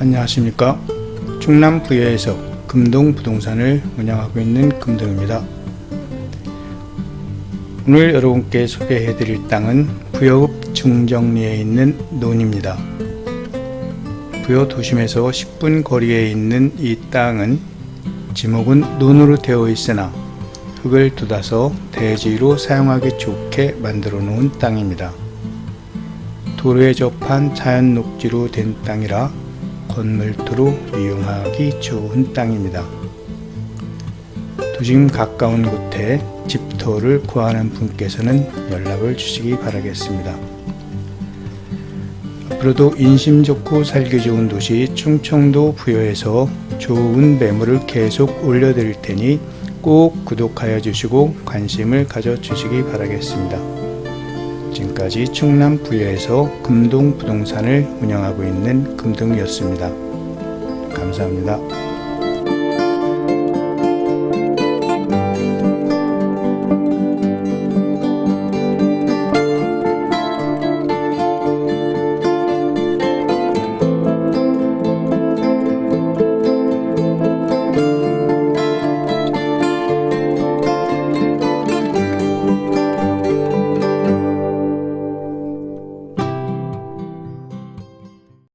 안녕하십니까? 충남 부여에서 금동 부동산을 운영하고 있는 금동입니다. 오늘 여러분께 소개해 드릴 땅은 부여읍 중정리에 있는 논입니다. 부여 도심에서 10분 거리에 있는 이 땅은 지목은 논으로 되어 있으나 흙을 돋아서 대지로 사용하기 좋게 만들어 놓은 땅입니다. 도로에 접한 자연 녹지로 된 땅이라 건물토로 이용하기 좋은 땅입니다. 도심 가까운 곳에 집터를 구하는 분께서는 연락을 주시기 바라겠습니다. 앞으로도 인심 좋고 살기 좋은 도시 충청도 부여에서 좋은 매물을 계속 올려드릴 테니 꼭 구독하여 주시고 관심을 가져 주시기 바라겠습니다. 지금까지 충남 부여에서 금동 부동산을 운영하고 있는 금동이었습니다. 감사합니다.